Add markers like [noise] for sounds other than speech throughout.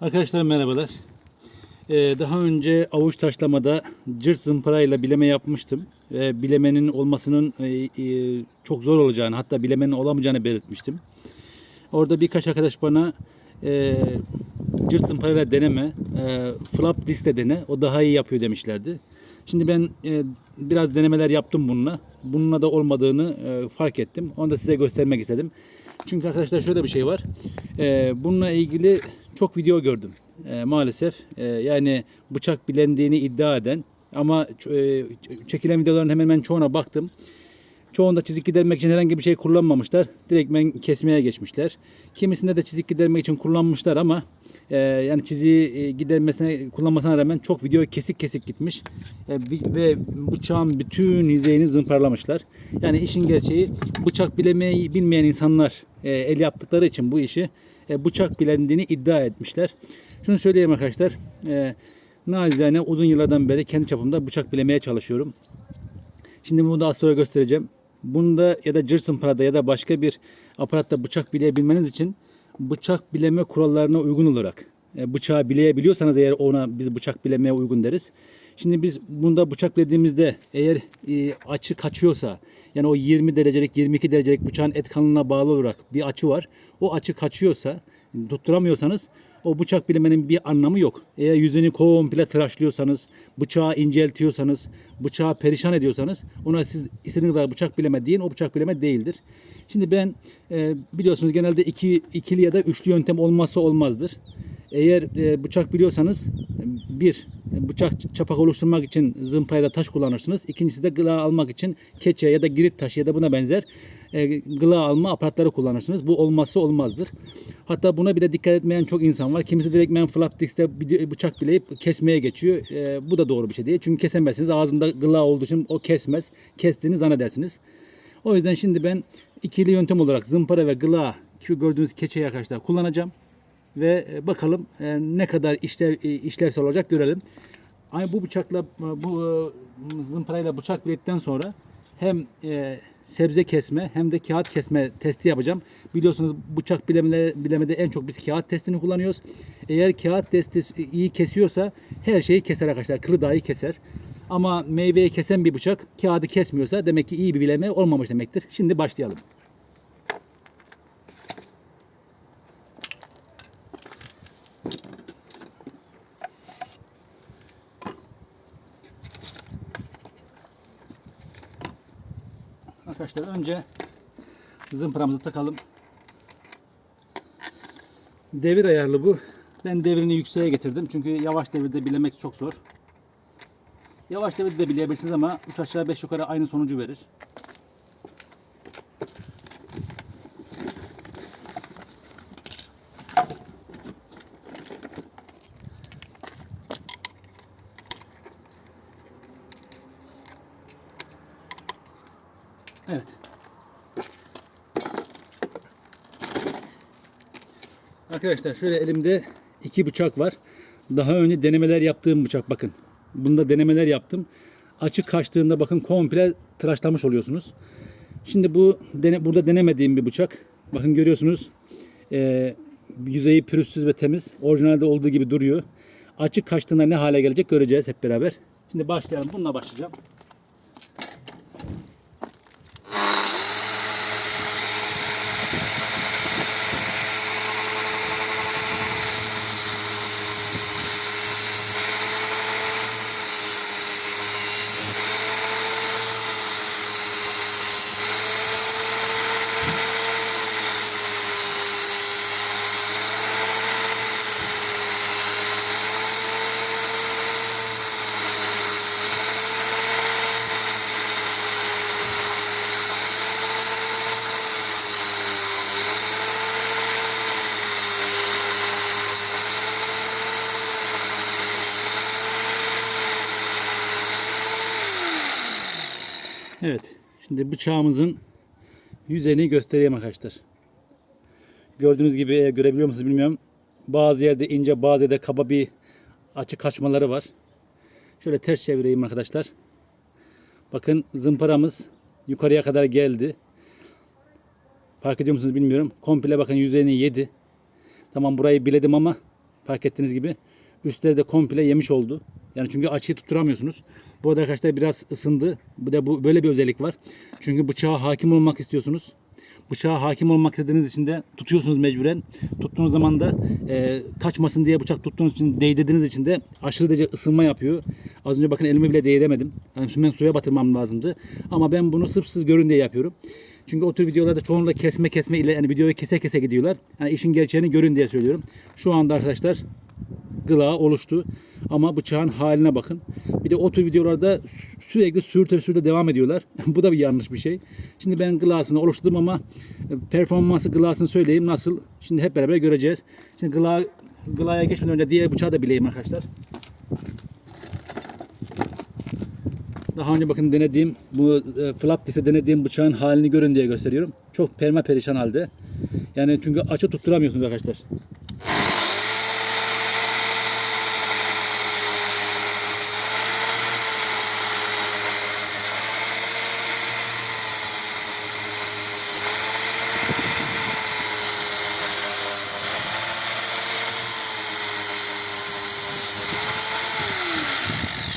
Arkadaşlar merhabalar. Ee, daha önce avuç taşlamada cırt zımparayla bileme yapmıştım. Ve bilemenin olmasının e, e, çok zor olacağını hatta bilemenin olamayacağını belirtmiştim. Orada birkaç arkadaş bana e, cırt zımparayla deneme, e, flap diskle dene o daha iyi yapıyor demişlerdi. Şimdi ben e, biraz denemeler yaptım bununla. Bununla da olmadığını e, fark ettim. Onu da size göstermek istedim. Çünkü arkadaşlar şöyle bir şey var. E, bununla ilgili çok video gördüm. E, maalesef e, yani bıçak bilendiğini iddia eden ama e, çekilen videoların hemen hemen çoğuna baktım. Çoğunda çizik gidermek için herhangi bir şey kullanmamışlar. Direktmen kesmeye geçmişler. Kimisinde de çizik gidermek için kullanmışlar ama e, yani çiziği e, gidermesine kullanmasına rağmen çok video kesik kesik gitmiş. E, ve bıçağın bütün yüzeyini zımparalamışlar. Yani işin gerçeği bıçak bilemeyi bilmeyen insanlar e, el yaptıkları için bu işi e, bıçak bilendiğini iddia etmişler. Şunu söyleyeyim arkadaşlar. E, uzun yıllardan beri kendi çapımda bıçak bilemeye çalışıyorum. Şimdi bunu da az sonra göstereceğim. Bunda ya da cırt zımparada ya da başka bir aparatta bıçak bileyebilmeniz için bıçak bileme kurallarına uygun olarak e, bıçağı bileyebiliyorsanız eğer ona biz bıçak bilemeye uygun deriz. Şimdi biz bunda bıçak bilediğimizde eğer e, açı kaçıyorsa yani o 20 derecelik 22 derecelik bıçağın et kalınlığına bağlı olarak bir açı var. O açı kaçıyorsa tutturamıyorsanız o bıçak bilemenin bir anlamı yok. Eğer yüzünü komple tıraşlıyorsanız, bıçağı inceltiyorsanız, bıçağı perişan ediyorsanız ona siz istediğiniz kadar bıçak bileme deyin o bıçak bileme değildir. Şimdi ben e, biliyorsunuz genelde iki, ikili ya da üçlü yöntem olmazsa olmazdır. Eğer e, bıçak biliyorsanız bir bıçak çapak oluşturmak için zımparayla taş kullanırsınız. İkincisi de gıla almak için keçe ya da girit taşı ya da buna benzer e, gıla alma aparatları kullanırsınız. Bu olmazsa olmazdır. Hatta buna bile dikkat etmeyen çok insan var. Kimisi direktmen flap diskte bir bıçak bileyip kesmeye geçiyor. E, bu da doğru bir şey değil. Çünkü kesemezsiniz. Ağzında gıla olduğu için o kesmez. Kestiğini zannedersiniz. O yüzden şimdi ben ikili yöntem olarak zımpara ve gıla ki gördüğünüz keçeyi arkadaşlar kullanacağım ve e, bakalım e, ne kadar işlev, e, işlevsel olacak görelim. Aynı bu bıçakla bu zımparayla bıçak bilettikten sonra hem sebze kesme hem de kağıt kesme testi yapacağım. Biliyorsunuz bıçak bilemede, bilemede en çok biz kağıt testini kullanıyoruz. Eğer kağıt testi iyi kesiyorsa her şeyi keser arkadaşlar. Kılı dahi keser. Ama meyveyi kesen bir bıçak kağıdı kesmiyorsa demek ki iyi bir bileme olmamış demektir. Şimdi başlayalım. Arkadaşlar önce zımparamızı takalım. Devir ayarlı bu. Ben devrini yükseğe getirdim. Çünkü yavaş devirde bilemek çok zor. Yavaş devirde de bileyebilirsiniz ama 3 aşağı 5 yukarı aynı sonucu verir. Evet. Arkadaşlar şöyle elimde iki bıçak var. Daha önce denemeler yaptığım bıçak bakın. Bunda denemeler yaptım. Açık kaçtığında bakın komple tıraşlamış oluyorsunuz. Şimdi bu dene, burada denemediğim bir bıçak. Bakın görüyorsunuz. Ee, yüzeyi pürüzsüz ve temiz. Orijinalde olduğu gibi duruyor. Açık kaçtığında ne hale gelecek göreceğiz hep beraber. Şimdi başlayalım. Bununla başlayacağım. Evet. Şimdi bıçağımızın yüzeyini göstereyim arkadaşlar. Gördüğünüz gibi görebiliyor musunuz bilmiyorum. Bazı yerde ince bazı yerde kaba bir açı kaçmaları var. Şöyle ters çevireyim arkadaşlar. Bakın zımparamız yukarıya kadar geldi. Fark ediyor musunuz bilmiyorum. Komple bakın yüzeyini yedi. Tamam burayı biledim ama Fark ettiğiniz gibi üstleri de komple yemiş oldu. Yani çünkü açıyı tutturamıyorsunuz. Bu arada arkadaşlar biraz ısındı. Bu da bu böyle bir özellik var. Çünkü bıçağa hakim olmak istiyorsunuz. Bıçağa hakim olmak istediğiniz için de tutuyorsunuz mecburen. Tuttuğunuz zaman da e, kaçmasın diye bıçak tuttuğunuz için değdirdiğiniz için de aşırı derece ısınma yapıyor. Az önce bakın elimi bile değiremedim. Yani ben suya batırmam lazımdı. Ama ben bunu sırf siz görün diye yapıyorum. Çünkü o tür videolarda çoğunlukla kesme kesme ile yani videoyu kese kese gidiyorlar. Yani işin gerçeğini görün diye söylüyorum. Şu anda arkadaşlar gılağı oluştu. Ama bıçağın haline bakın. Bir de o tür videolarda sü- sürekli sürte sürte devam ediyorlar. [laughs] Bu da bir yanlış bir şey. Şimdi ben glasını oluşturdum ama e, performansı glasını söyleyeyim nasıl. Şimdi hep beraber göreceğiz. Şimdi gla, glaya geçmeden önce diğer bıçağı da bileyim arkadaşlar. Daha önce bakın denediğim bu e, flap dise denediğim bıçağın halini görün diye gösteriyorum. Çok perma perişan halde. Yani çünkü açı tutturamıyorsunuz arkadaşlar.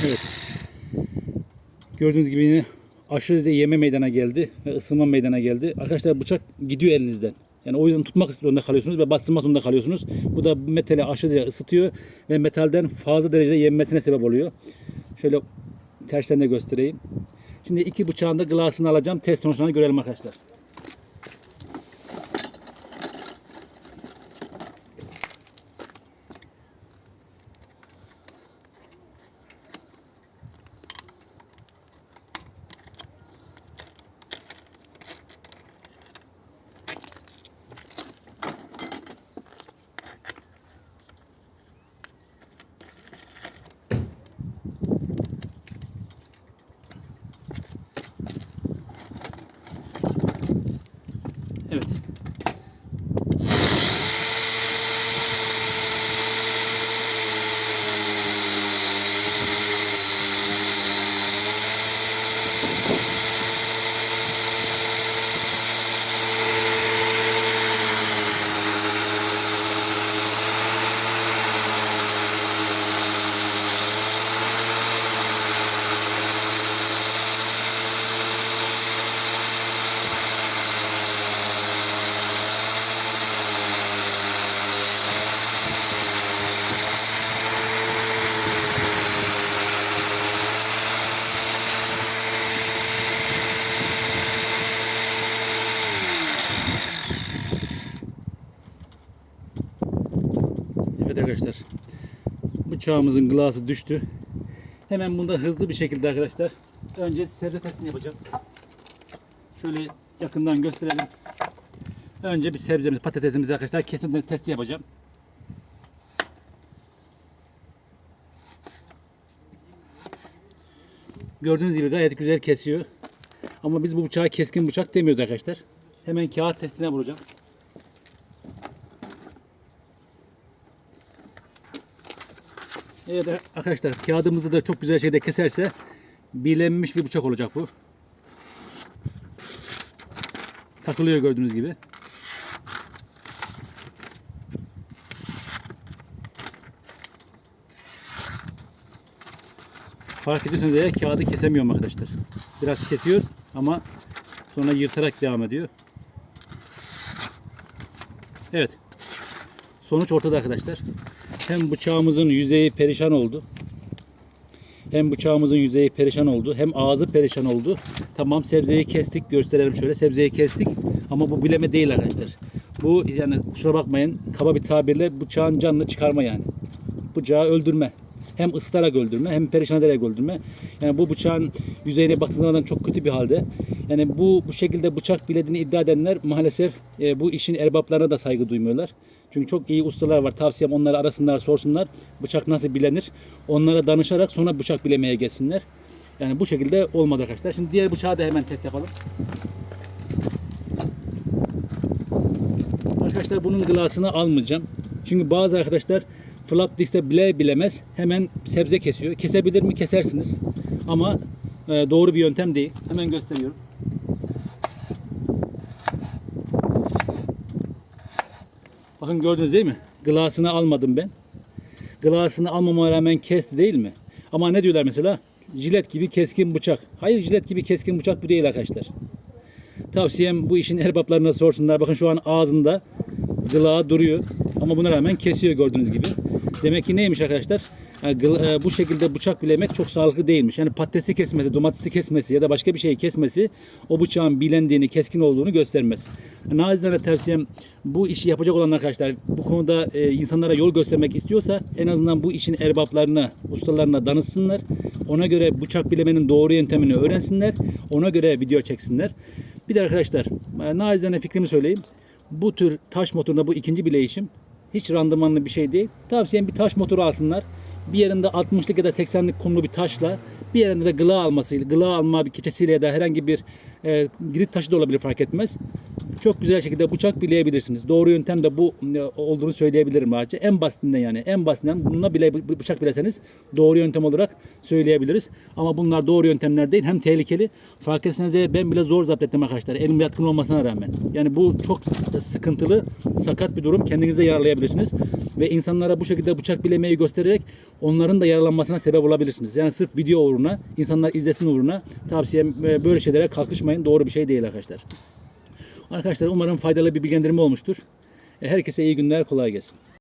Evet. Gördüğünüz gibi yine aşırı yeme meydana geldi ve ısınma meydana geldi. Arkadaşlar bıçak gidiyor elinizden. Yani o yüzden tutmak zorunda kalıyorsunuz ve bastırmak zorunda kalıyorsunuz. Bu da metali aşırı derece ısıtıyor ve metalden fazla derecede yenmesine sebep oluyor. Şöyle tersten de göstereyim. Şimdi iki bıçağın da glasını alacağım. Test sonuçlarını görelim arkadaşlar. Evet. Evet arkadaşlar. Bıçağımızın glası düştü. Hemen bunda hızlı bir şekilde arkadaşlar. Önce sebze testini yapacağım. Şöyle yakından gösterelim. Önce bir sebzemiz, patatesimizi arkadaşlar kesim testi yapacağım. Gördüğünüz gibi gayet güzel kesiyor. Ama biz bu bıçağa keskin bıçak demiyoruz arkadaşlar. Hemen kağıt testine vuracağım. Evet arkadaşlar kağıdımızı da çok güzel şekilde keserse bilenmiş bir bıçak olacak bu. Takılıyor gördüğünüz gibi. Fark ediyorsanız eğer kağıdı kesemiyorum arkadaşlar. Biraz kesiyor ama sonra yırtarak devam ediyor. Evet. Sonuç ortada arkadaşlar. Hem bıçağımızın yüzeyi perişan oldu. Hem bıçağımızın yüzeyi perişan oldu. Hem ağzı perişan oldu. Tamam sebzeyi kestik. Gösterelim şöyle. Sebzeyi kestik. Ama bu bileme değil arkadaşlar. Bu yani kusura bakmayın. Kaba bir tabirle bıçağın canını çıkarma yani. Bıçağı öldürme. Hem ısıtarak öldürme hem perişan ederek öldürme. Yani bu bıçağın yüzeyine baktığınız zaman çok kötü bir halde. Yani bu bu şekilde bıçak bilediğini iddia edenler maalesef e, bu işin erbaplarına da saygı duymuyorlar. Çünkü çok iyi ustalar var. Tavsiyem onları arasınlar, sorsunlar. Bıçak nasıl bilenir? Onlara danışarak sonra bıçak bilemeye geçsinler. Yani bu şekilde olmaz arkadaşlar. Şimdi diğer bıçağı da hemen test yapalım. Arkadaşlar bunun glasını almayacağım. Çünkü bazı arkadaşlar flap diskte bile bilemez hemen sebze kesiyor. Kesebilir mi? Kesersiniz. Ama e, doğru bir yöntem değil. Hemen gösteriyorum. Bakın gördünüz değil mi? Glasını almadım ben. Gılasını almama rağmen kesti değil mi? Ama ne diyorlar mesela? Jilet gibi keskin bıçak. Hayır jilet gibi keskin bıçak bu değil arkadaşlar. Tavsiyem bu işin erbaplarına sorsunlar. Bakın şu an ağzında gılağı duruyor. Ama buna rağmen kesiyor gördüğünüz gibi. Demek ki neymiş arkadaşlar? E, bu şekilde bıçak bilemek çok sağlıklı değilmiş. Yani patatesi kesmesi, domatesi kesmesi ya da başka bir şeyi kesmesi o bıçağın bilendiğini, keskin olduğunu göstermez. Nazilere tavsiyem bu işi yapacak olan arkadaşlar bu konuda e, insanlara yol göstermek istiyorsa en azından bu işin erbaplarına, ustalarına danışsınlar. Ona göre bıçak bilemenin doğru yöntemini öğrensinler. Ona göre video çeksinler. Bir de arkadaşlar e, fikrimi söyleyeyim. Bu tür taş motorunda bu ikinci bileyişim hiç randımanlı bir şey değil. Tavsiyem bir taş motoru alsınlar. Bir yerinde 60'lık ya da 80'lik kumlu bir taşla bir yerinde de gıla almasıyla, gıla alma bir keçesiyle ya da herhangi bir e, girit taşı da olabilir fark etmez. Çok güzel şekilde bıçak bileyebilirsiniz. Doğru yöntem de bu e, olduğunu söyleyebilirim rahatça. En basitinden yani en basitinden bununla bile bıçak bileseniz doğru yöntem olarak söyleyebiliriz. Ama bunlar doğru yöntemler değil. Hem tehlikeli. Fark etseniz ben bile zor zapt ettim arkadaşlar. Elim yatkın olmasına rağmen. Yani bu çok sıkıntılı, sakat bir durum. Kendinize yararlayabilirsiniz. Ve insanlara bu şekilde bıçak bilemeyi göstererek onların da yaralanmasına sebep olabilirsiniz. Yani sırf video uğruna, insanlar izlesin uğruna tavsiyem e, böyle şeylere kalkışmayın. Doğru bir şey değil arkadaşlar. Arkadaşlar umarım faydalı bir bilgilendirme olmuştur. E, Herkese iyi günler, kolay gelsin.